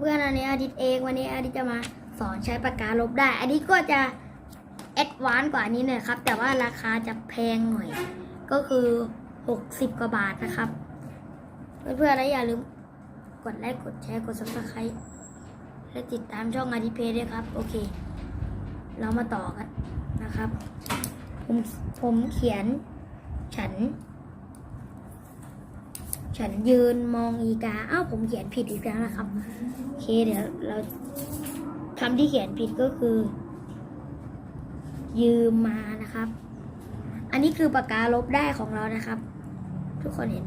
เพื่อนๆอันนี้อาทิตย์เองวันนี้อาทิตย์จะมาสอนใช้ปากกาลบได้ อันนี้ก็จะแอดวานกว่านี้หน่อยครับ แต่ว่าราคาจะแพงหน่อย ก็คือ 60 กว่าบาทนะครับ เพื่อนๆแล้วอย่าลืมกดไลค์กดแชร์กด subscribe และติดตามช่องอาทิตย์เพจด้วยครับ โอเค เรามาต่อกันนะครับ ผมผมเขียนฉัน ฉันยืนมองอีกาอ้าวผมเขียนผิดอีกแล้วนะครับโอเคเดี๋ยวเราคำที่เขียนผิดก็คือ ยืมมานะครับ อันนี้คือปากกาลบได้ของเรานะครับ ทุกคนเห็น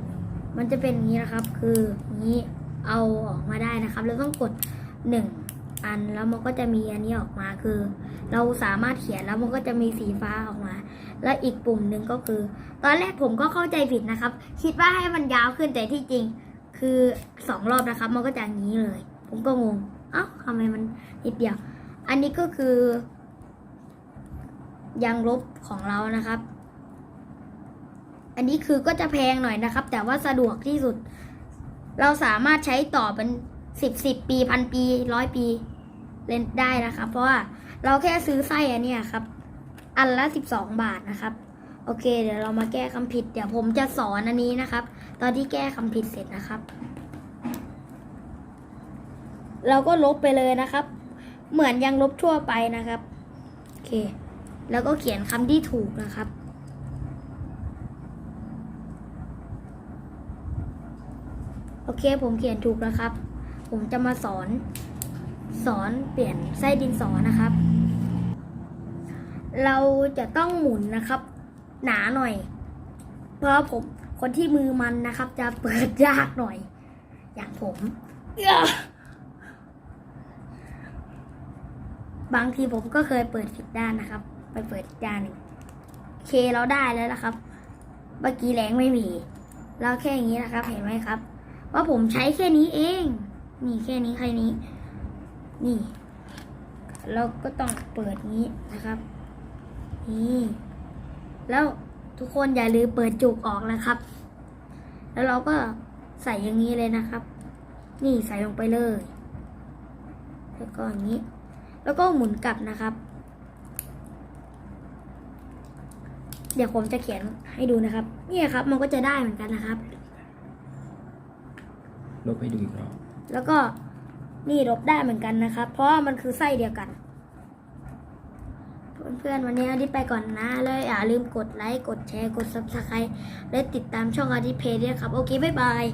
มันจะเป็นอย่างนี้นะครับ คือนี้เอาออกมาได้นะครับ เราต้องกดหนึ่งอันแล้วมันก็จะมีอันนี้ออกมาคือ เราสามารถเขียนแล้วมันก็จะมีสีฟ้าออกมา และอีกปุ่มหนึ่งก็คือ ตอนแรกผมก็เข้าใจผิดนะครับ คิดว่าให้มันยาวขึ้นแต่ที่จริง คือสองรอบนะครับ มันก็จะอย่างนี้เลย ผมก็งงเอ้าทำไมมันนิดเดียว อันนี้ก็คือยางลบของเรานะครับ อันนี้คือก็จะแพงหน่อยนะครับ แต่ว่าสะดวกที่สุด เราสามารถใช้ต่อเป็นสิบสิบปีพันปีร้อยปีเล่นได้นะครับ เพราะว่าเราแค่ซื้อไส้อันเนี้ยครับ อันละสิบสองบาทนะครับ โอเค เดี๋ยวเรามาแก้คำผิด เดี๋ยวผมจะสอนอันนี้นะครับ ตอนที่แก้คำผิดเสร็จนะครับ เราก็ลบไปเลยนะครับ เหมือนยังลบทั่วไปนะครับ โอเค แล้วก็เขียนคำที่ถูกนะครับโอเค ผมเขียนถูกนะครับ ผมจะมาสอน สอนเปลี่ยนไส้ดินสอนะครับ เราจะต้องหมุนนะครับ หนาหน่อย เพราะผมคนที่มือมันนะครับ จะเปิดยากหน่อย อย่างผม บางทีผมก็เคยเปิดผิดด้านนะครับ ไปเปิดด้านหนึ่งเคเราได้แล้วนะครับ เมื่อกี้แรงไม่มี เราแค่อย่างนี้นะครับ เห็นไหมครับ ว่าผมใช้แค่นี้เอง นี่แค่นี้แค่นี้ นี่ เราก็ต้องเปิดนี้นะครับ นี่ แล้วทุกคนอย่าลืมเปิดจุกออกนะครับ แล้วเราก็ใส่อย่างนี้เลยนะครับ นี่ใส่ลงไปเลย แล้วก็อย่างนี้ แล้วก็หมุนกลับนะครับ เดี๋ยวผมจะเขียนให้ดูนะครับเนี่ยครับ มันก็จะได้เหมือนกันนะครับ ลบให้ดูอีกรอบ แล้วก็นี่ลบได้เหมือนกันนะครับ เพราะว่ามันคือไส้เดียวกัน เพื่อนๆ วันนี้อาทิตย์ไปก่อนนะเลยอย่าลืมกดไลค์ กดแชร์ กด subscribe และติดตามช่องอาทิตย์เพจด้วยครับ โอเค บ๊ายบาย